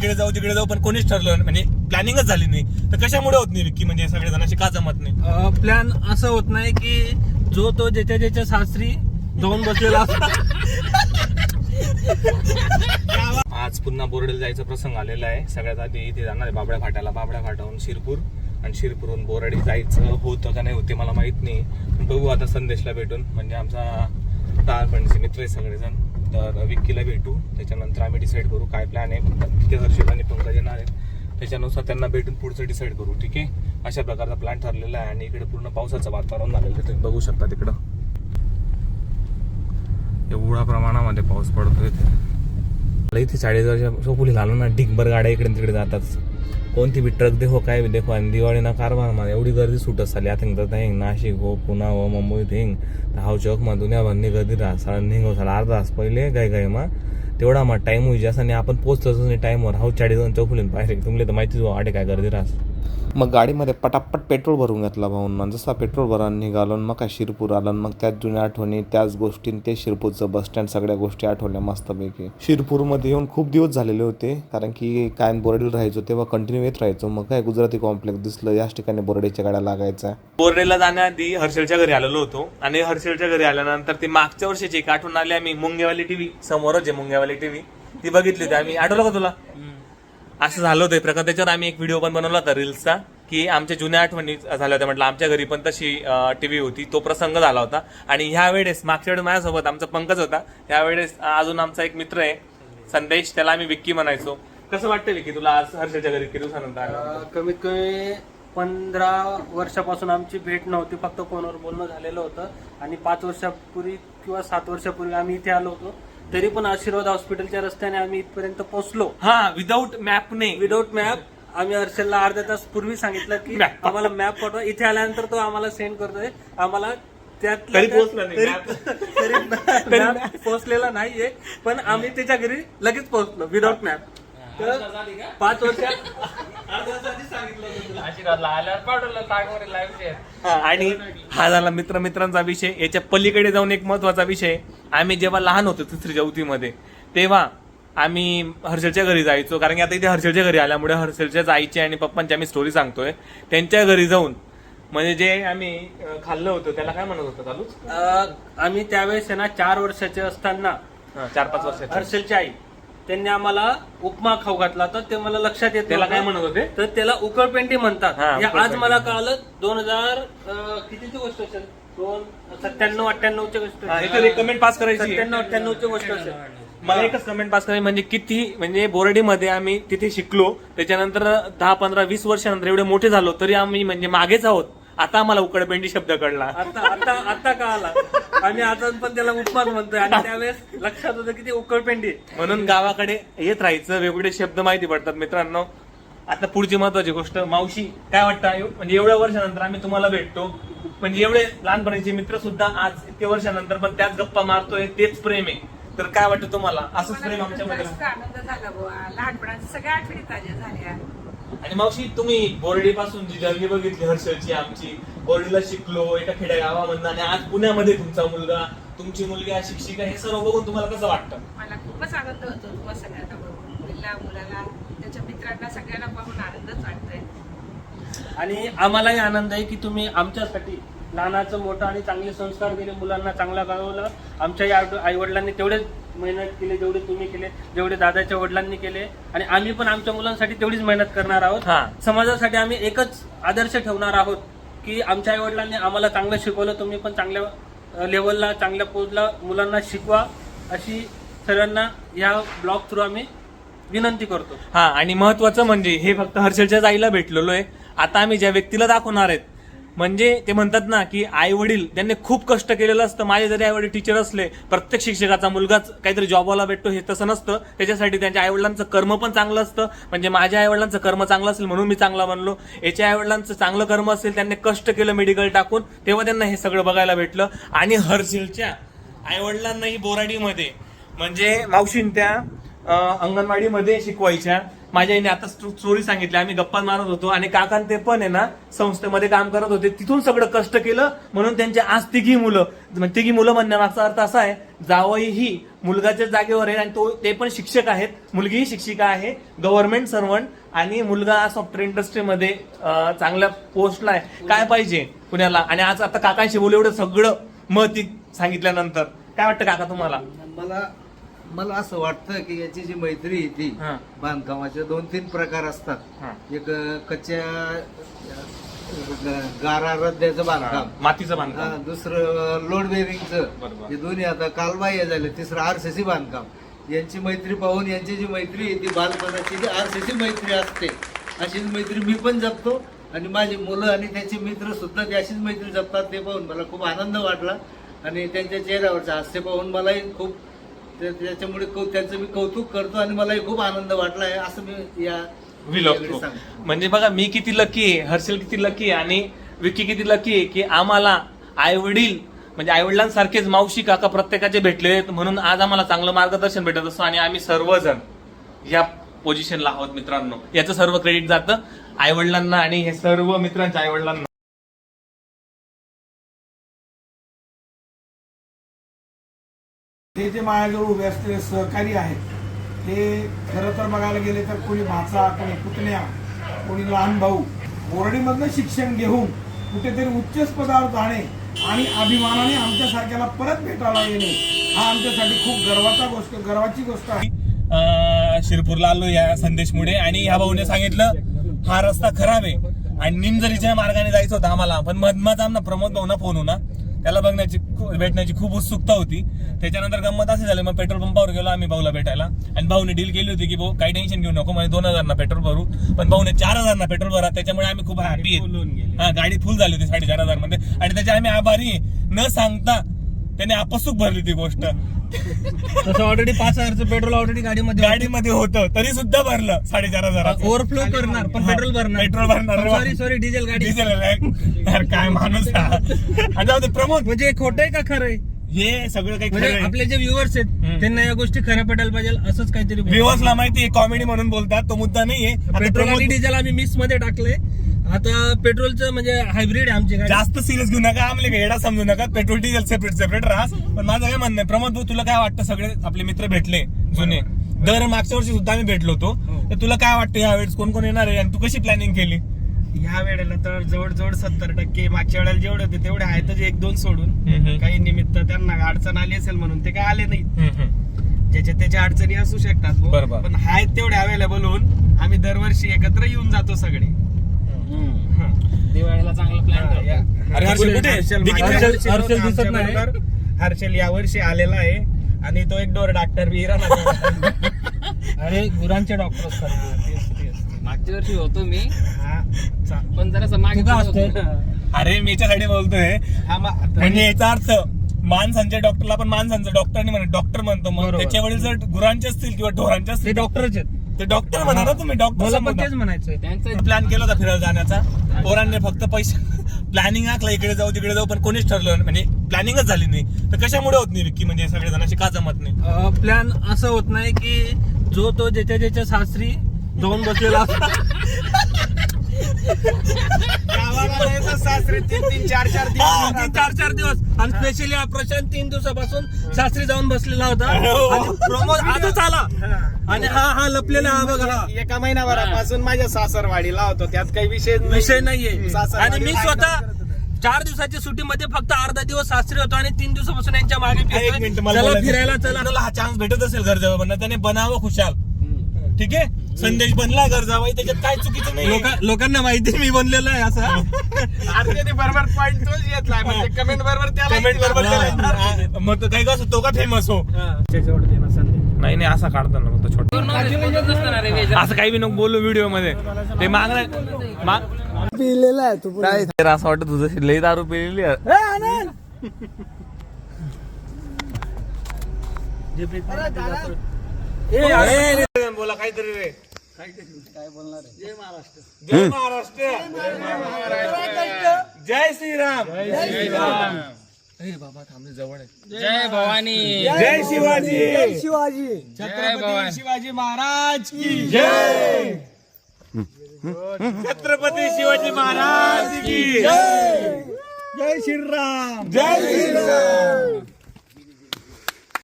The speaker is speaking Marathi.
इकडे जाऊ तिकडे जाऊ पण कोणीच ठरलं नाही. म्हणजे प्लॅनिंगच झाली नाही. तर कशामुळे होत नाही विक्की? म्हणजे सगळे जणांशी का जमत नाही? प्लॅन असं होत नाही की जो तो ज्याच्या ज्याच्या सासरी जाऊन बसलेला असतो. आज पुन्हा बोर्डेला जायचा प्रसंग आलेला आहे. सगळ्यात आधी इथे जाणार आहे बाबड्या फाट्याला. बाबड्या फाट्याहून शिरपूर. आणि शिरपूरहून बोराडी जायचं होतं का नाही होते मला माहीत नाही. पण बघू आता संदेशला भेटून. म्हणजे आमचा लहानपणीचे मित्र आहे सगळेजण. तर विक्कीला भेटू. त्याच्यानंतर आम्ही डिसाईड करू काय प्लॅन आहे. तिथे हर्षद आणि पंकज येणार आहेत. त्याच्यानुसार त्यांना भेटून पुढचं डिसाईड करू ठीक आहे? अशा प्रकारचा प्लॅन ठरलेला आहे आणि इकडे पूर्ण पावसाचं वातावरण झालेलं आहे. तुम्ही बघू शकता तिकडं. एवढ्या प्रमाणामध्ये पाऊस पडतो इथे. इथे चाळीस वर्षा सोपुली झालं ना ढिगभर गाड्या इकडे तिकडे जातात. कोणती बी ट्रक देखो काय बी देखो आणि दिवाळी ना कारभार मान एवढी गर्दी सुटत चालली. आता तर हिंग नाशिक हो पुणा हो मुंबई थिंग हाव चौक मा दुनियाभरनी गर्दी राहा साला निघो झाला अर्धा तास पहिले गाय गाय मा. तेवढा मा टाईम होईल जसा आणि आपण पोहोचतोच नाही टाईमवर हाव चाळीस जण चौफुलीन पाहिजे तुमले तर माहितीच हो आडे काय गर्दी राहस मग गाडीमध्ये पटापट पेट्रोल भरून घेतला भाऊन जसा पेट्रोल भरून निघालो मग काय शिरपूर आलं मग त्याच जुन्या आठवणी त्याच गोष्टी ते शिरपूरचं बस स्टँड सगळ्या गोष्टी आठवल्या मस्तपैकी. शिरपूरमध्ये येऊन खूप दिवस झालेले होते कारण की काय बोर्डीला राहायचो तेव्हा कंटिन्यू येत राहायचो. मग काय गुजराती कॉम्प्लेक्स दिसलं याच ठिकाणी बोर्डेच्या गाड्या लागायच्या. बोर्डेला जाण्याआधी हर्षलच्या घरी आलेलो होतो आणि हर्षलच्या घरी आल्यानंतर ती मागच्या वर्षीची एक आठवण आली आम्ही मुंगेवाली टीव्ही समोरच आहे मुंगेवाली टीव्ही ती बघितली होती आम्ही. आठवलं का तुला? असं झालं होतं. प्रकार त्याच्यावर आम्ही एक व्हिडिओ पण बनवला होता रील्सचा की आमच्या जुन्या आठवणी झाल्या होत्या. म्हटलं आमच्या घरी पण तशी टी व्ही होती. तो प्रसंग झाला होता. आणि ह्या वेळेस मागच्या वेळेस माझ्यासोबत आमचा पंकज होता. त्यावेळेस अजून आमचा एक मित्र आहे संदेश. त्याला आम्ही विक्की म्हणायचो. कसं वाटतं विक्की तुला आज हर्षच्या घरी किती दिवसानंतर कमीत कमी पंधरा वर्षापासून आमची भेट नव्हती. फक्त फोनवर बोलणं झालेलं होतं. आणि पाच वर्षापूर्वी किंवा सात वर्षापूर्वी आम्ही इथे आलो होतो. तरी पण आशीर्वाद हॉस्पिटलच्या रस्त्याने आम्ही इथपर्यंत पोहोचलो. हा विदाऊट मॅपने विदाऊट मॅप आम्ही अर्चलला अर्ध्या तास पूर्वी सांगितलं की Map. आम्हाला मॅप पाठवा. इथे आल्यानंतर तो आम्हाला सेंड करतोय. आम्हाला त्यात तरी पोहोचला नाही. तरी मॅप पोहोचलेला नाहीये. पण आम्ही त्याच्या घरी लगेच पोहोचलो विदाऊट मॅप तर पाच वर्ष हा, आणि हा झाला मित्र मित्रांचा विषय. याच्या पलीकडे जाऊन एक महत्त्वाचा विषय. आम्ही जेव्हा लहान होतो तिसरी चौथीमध्ये तेव्हा आम्ही हर्षलच्या घरी जायचो. कारण की आता इथे हर्षलच्या घरी आल्यामुळे हर्षलच्याच आईची आणि पप्पांची आम्ही स्टोरी सांगतोय. त्यांच्या घरी जाऊन म्हणजे जे आम्ही खाल्लं होतं त्याला काय म्हणत होतं चालूच? अं, आम्ही त्यावेळेस आहे ना चार वर्षाचे असताना हा, चार पाच वर्षाचे. हर्षलची आई. त्यांनी आम्हाला उपमा खाऊ घातला तर ते मला लक्षात येत त्याला नव्हतं. काय म्हणत होते? तर त्याला उकळपेंडी म्हणतात. हा, हे आज उकळपेंडी. मला कळालं दोन हजार कितीची गोष्ट असेल? दोन सत्त्याण्णव अठ्ठ्याण्णवची गोष्ट हा, एक कमेंट पास करायची आहे. सत्त्याण्णव अठ्ठ्याण्णवची गोष्ट असेल. मला एकच कमेंट पास करायची म्हणजे किती म्हणजे बोर्डीमध्ये आम्ही तिथे शिकलो. त्याच्यानंतर दहा पंधरा वीस वर्षानंतर एवढे मोठे झालो तरी आम्ही म्हणजे मागेच आहोत. आता आम्हाला उकडपेंडी शब्द कळला. आता आता आता का आला आम्ही आता पण त्याला उपमाच म्हणतोय. आणि त्यावेळेस लक्षात होतं की ती उकळपेंडी आहे. म्हणून गावाकडे येत राहायचं वेगवेगळे शब्द माहिती पडतात मित्रांनो. आता पुढची महत्वाची गोष्ट मावशी काय वाटतं एव- म्हणजे एवढ्या वर्षानंतर आम्ही तुम्हाला भेटतो. म्हणजे एवढे लहानपणीचे मित्र सुद्धा आज इतके वर्षानंतर पण त्याच गप्पा मारतोय तेच प्रेम आहे. तर काय वाटतं तुम्हाला? असंच प्रेम मला खूप आमच्यामध्ये. जास्त आनंद झाला बुवा. लहानपणाच्या सगळ्या आठवणी ताज्या झाल्या. आणि मावशी तुम्ही बोर्डी पासून जी जर्नी बघितली हर्षलची आमची. बोर्डीला शिकलो एका खेड्या गावामधनं आणि आज पुण्यामध्ये तुमचा मुलगा तुमची मुलगी आज शिक्षिका हे सर्व बघून तुम्हाला कसं वाटतं? मला खूपच आनंद होतो तुम्हा सगळ्यांना बघून. मुलीला मुलाला त्याच्या मित्रांना सगळ्यांना पाहून आनंदच वाटतोय. आणि आम्हालाही आनंद आहे की तुम्ही आमच्यासाठी लहानाचं मोठं आणि चांगले संस्कार दिले मुलांना चांगला कळवलं. आमच्या आई वडिलांनी तेवढेच मेहनत केली जेवढे तुम्ही केले जेवढे दादाच्या वडिलांनी केले आणि आम्ही पण आमच्या मुलांसाठी तेवढीच मेहनत करणार आहोत. हा. समाजासाठी आम्ही एकच आदर्श ठेवणार आहोत की आमच्या आई वडिलांनी आम्हाला चांगलं शिकवलं तुम्ही पण चांगल्या लेवलला चांगल्या पोजला मुलांना शिकवा अशी सर्वांना या ब्लॉग थ्रू आम्ही विनंती करतो. हा आणि महत्वाचं म्हणजे हे फक्त हर्षलच्याच आईला भेटलेलो आहे. आता आम्ही ज्या व्यक्तीला दाखवणार आहेत म्हणजे ते म्हणतात ना की आई वडील त्यांनी खूप कष्ट केलेलं असतं. माझे जरी आई वडील टीचर असले प्रत्येक शिक्षकाचा मुलगाच काहीतरी जॉबवाला भेटतो हे तसं नसतं. त्याच्यासाठी त्यांच्या आई वडिलांचं कर्म पण चांगलं असतं. म्हणजे माझ्या आई वडिलांचं कर्म चांगलं असेल म्हणून मी चांगला बनलो. याच्या आई वडिलांचं चांगलं कर्म असेल त्यांनी कष्ट केलं मेडिकल टाकून तेव्हा त्यांना हे सगळं बघायला भेटलं. आणि हर्षलच्या आई वडिलांनाही बोराडीमध्ये म्हणजे मावशीन त्या अंगणवाडीमध्ये शिकवायच्या. माझ्या आईने आता स्टोरी सांगितली. आम्ही गप्पा मारत होतो आणि काकां ते पण आहे ना संस्थेमध्ये काम करत होते. तिथून सगळं कष्ट केलं. म्हणून त्यांचे आज तिघी मुलं म्हणजे तिघी मुलं म्हणण्यामागचा अर्थ असा आहे जावई ही मुलगाच्या जागेवर आहे आणि तो ते पण शिक्षक आहेत. मुलगीही शिक्षिका आहे गव्हर्नमेंट सर्वंट आणि मुलगा सॉफ्टवेअर इंडस्ट्रीमध्ये चांगल्या पोस्टला आहे. काय पाहिजे पुण्याला? आणि आज आता काकांशी बोलू एवढं सगळं मत सांगितल्यानंतर. काय वाटतं काका तुम्हाला? मला मला असं वाटतं की याची जी मैत्री आहे ती हा. बांधकामाचे दोन तीन प्रकार हा. असतात एक अ, कच्च्या अ, गारा रद्द्याचं बांधकाम. मातीचं हा, बांधकाम दुसरं लोड बेरिंगचं बरोबर. हे दोन्ही आता कालबाह्य झाले तिसरं आरसीसी बांधकाम. यांची मैत्री पाहून यांची जी मैत्री आहे ती बालपणाची जी आरसीसी मैत्री असते अशीच मैत्री मी पण जपतो. आणि माझी मुलं आणि त्यांचे मित्र सुद्धा ती अशीच मैत्री जपतात ते पाहून मला खूप आनंद वाटला. आणि त्यांच्या चेहऱ्यावरचं हास्य पाहून मलाही खूप त्याच्यामुळे कौ- त्यांचं मी कौतुक करतो आणि मलाही खूप आनंद वाटला आहे असं मी या सांगतो. म्हणजे बघा मी किती लकी आहे हर्षल किती लकी आहे आणि विकी किती लकी आहे की आम्हाला आई वडील म्हणजे आई वडिलांसारखेच मावशी काका प्रत्येकाचे भेटले म्हणून आज आम्हाला चांगलं मार्गदर्शन भेटत असतो आणि आम्ही सर्वजण या पोझिशनला आहोत मित्रांनो. याचं सर्व क्रेडिट जातं आई वडिलांना आणि हे सर्व मित्रांच्या आई ते जे माझ्याजवळ उभे असलेले सहकारी आहेत. ते खरं तर बघायला गेले तर कोणी भाचा कोणी पुतण्या कोणी लहान भाऊ बोर्डीमधनं शिक्षण घेऊन कुठेतरी उच्च पदावर जाणे आणि अभिमानाने आमच्यासारख्याला परत भेटायला येणे हा आमच्यासाठी खूप गर्वाचा गोष्ट गर्वाची गोष्ट आहे. शिरपूरला आलो या संदेशमुळे आणि ह्या भाऊने सांगितलं हा रस्ता खराब आहे आणि निमजरीच्या मार्गाने जायचं होतं आम्हाला पण मधमाच आमना प्रमोद भाऊना फोन होणार त्याला बघण्याची भेटण्याची खूप उत्सुकता होती. त्याच्यानंतर गंमत असे झाले मग पेट्रोल पंपावर गेलो आम्ही भाऊला भेटायला. आणि भाऊने डील केली होती की भाऊ काही टेन्शन घेऊ नको म्हणजे दोन हजार ना पेट्रोल भरू. पण भाऊने चार हजार ना पेट्रोल भरा त्याच्यामुळे आम्ही खूप हॅपी हा गाडी फुल झाली होती साडेचार हजारमध्ये आणि त्याचे आम्ही आभारी. न सांगता त्याने आपसूक भरली ती गोष्ट. तसं ऑलरेडी पाच हजारचं पेट्रोल ऑलरेडी गाडीमध्ये गाडीमध्ये होतं. तरी सुद्धा भरलं साडेचार हजार ओव्हरफ्लो करणार पण पेट्रोल भरणार. पेट्रोल भरणार. सॉरी सॉरी डिझेल गाडी. डिझेल यार काय माणूस. आणि जाऊ दे प्रमोद. म्हणजे खोटं आहे का खरं आहे? हे सगळं काही म्हणजे आपले जे व्ह्युअर्स. आहेत त्यांना या गोष्टी खऱ्या पटायला पाहिजे असंच काहीतरी. व्ह्युअर्सला माहिती आहे कॉमेडी म्हणून बोलतात तो मुद्दा नाहीये. पेट्रोल आणि डिझेल आम्ही मिक्समध्ये टाकले आता पेट्रोलचं म्हणजे हायब्रिड आहे आमची गाडी जास्त सिरियस घेऊ नका आमले वेडा समजू नका. पेट्रोल डिझेल सेपरेट सेपरेट राहा. पण माझं काय म्हणणं आहे प्रमोद भाऊ तुला काय वाटतं? सगळे आपले मित्र भेटले जुने. दर मागच्या वर्षी सुद्धा आम्ही भेटलो होतो. तर तुला काय वाटतं यावेळेस कोण कोण येणार आहे? आणि तू कशी प्लॅनिंग केली? ह्या वेळेला तर जवळजवळ सत्तर टक्के मागच्या वेळेला जेवढे होते तेवढे आहेतच एक दोन सोडून. काही निमित्त त्यांना अडचण आली असेल म्हणून ते काय आले नाही. ज्याच्या त्याच्या अडचणी असू शकतात. बरोबर. पण आहेत तेवढे अवेलेबल होऊन आम्ही दरवर्षी एकत्र येऊन जातो सगळे. हं. दिवाळीला चांगला हा, या- अरे हर्षल कुठे आहे? हर्षल दिसत नाही. यावर्षी आलेला आहे आणि तो एक डोर डॉक्टर राहणार. अरे गुरांचे डॉक्टर असतात. मागच्या वर्षी होतो मी. हा, पण जरा मागे असतोय? अरे मी याच्यासाठी बोलतोय. हा, म्हणजे याचा अर्थ माणसांच्या डॉक्टरला पण माणसांचं डॉक्टरने म्हणत डॉक्टर म्हणतो. मग बरोबर. त्याच्या वडील जर गुरांचे असतील किंवा ढोरांचे ते असतील डॉक्टरच आहेत. ते डॉक्टर म्हणा ना तुम्ही मला पण तेच डॉक्टर म्हणायचंय. त्यांचं प्लॅन केला होता फिरायला जाण्याचा. पोरांनी फक्त पैसे प्लॅनिंग आखला इकडे जाऊ तिकडे जाऊ पण कोणीच ठरलं नाही. म्हणजे प्लॅनिंगच झाली नाही. तर कशामुळे होत नाही विक्की? म्हणजे सगळे जणांशी का जमत नाही? प्लॅन असं होत नाही की जो तो ज्याच्या ज्याच्या सासरी जाऊन बसलेला असतो. सासरे तीन तीन चार चार दिवस तीन चार चार दिवस. आणि स्पेशली हा प्रशांत तीन दिवसापासून सासरी जाऊन बसलेला होता. हो. आणि प्रमोद आजच आला. आणि हा हा लपलेला हा बघा. हा एका महिनाभरापासून माझ्या सासरवाडीला होतो. त्यात काही विषय नाही. विषय नाहीये. आणि मी स्वतः काम करत होता? चार दिवसाच्या सुट्टीमध्ये फक्त अर्धा दिवस सासरी होतो आणि तीन दिवसापासून यांच्या मागे एक फिरतोय. मिनिट मला चला बोलायचं. फिरायला चला. हा चान्स भेटत असेल घर जावं त्याने बनावं खुशाल. ठीक आहे? संदेश बनला घर जावाई त्याच्यात काय चुकीचं नाही लोका- लोकांना माहिती मी बनलेलो आहे असं. त्याने बरोबर पॉईंट तोच घेतलाय. म्हणजे कमेंट बरोबर त्याला कमेंट बरोबर त्याला- मग तो काही का असो तो का फेमस हो? नाही नाही असा काढतो ना मग तो छोटा. असं काही बी नको बोलू व्हिडिओमध्ये ते मागणार माग पिलेला आहे तू काय असं वाटत तुझं लई दारू पिलेली आहे. ए, जण बोला काहीतरी रे. काय बोलणार जय महाराष्ट्र. जय महाराष्ट्र. जय श्रीराम. अरे बाबा थांबले जवळ आहे. जय भवानी. जय शिवाजी. जय शिवाजी. छत्रपती शिवाजी महाराज की जय. छत्रपती शिवाजी महाराज की जय. जय श्रीराम. जय श्रीराम.